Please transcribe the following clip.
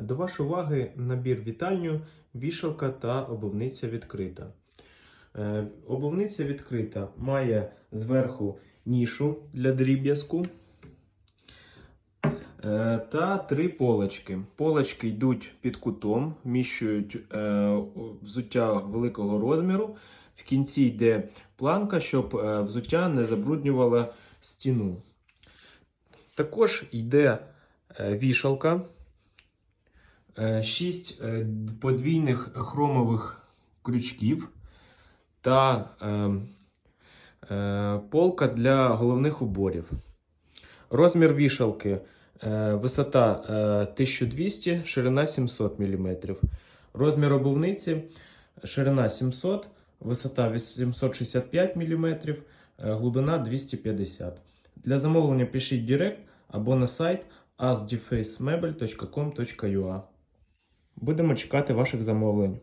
До вашої уваги набір вітальню, вішалка та обувниця відкрита. Е, Обувниця відкрита має зверху нішу для дріб'язку е, та три полочки. Полочки йдуть під кутом, вміщують е, взуття великого розміру. В кінці йде планка, щоб взуття не забруднювало стіну. Також йде вішалка. 6 подвійних хромових крючків та е, е, полка для головних уборів. Розмір вішалки е, висота е, 1200, ширина 700 мм. Розмір обувниці ширина 700, висота 865 мм, е, глибина 250 Для замовлення пишіть Директ або на сайт asdefacemebel.com.ua Будемо чекати ваших замовлень.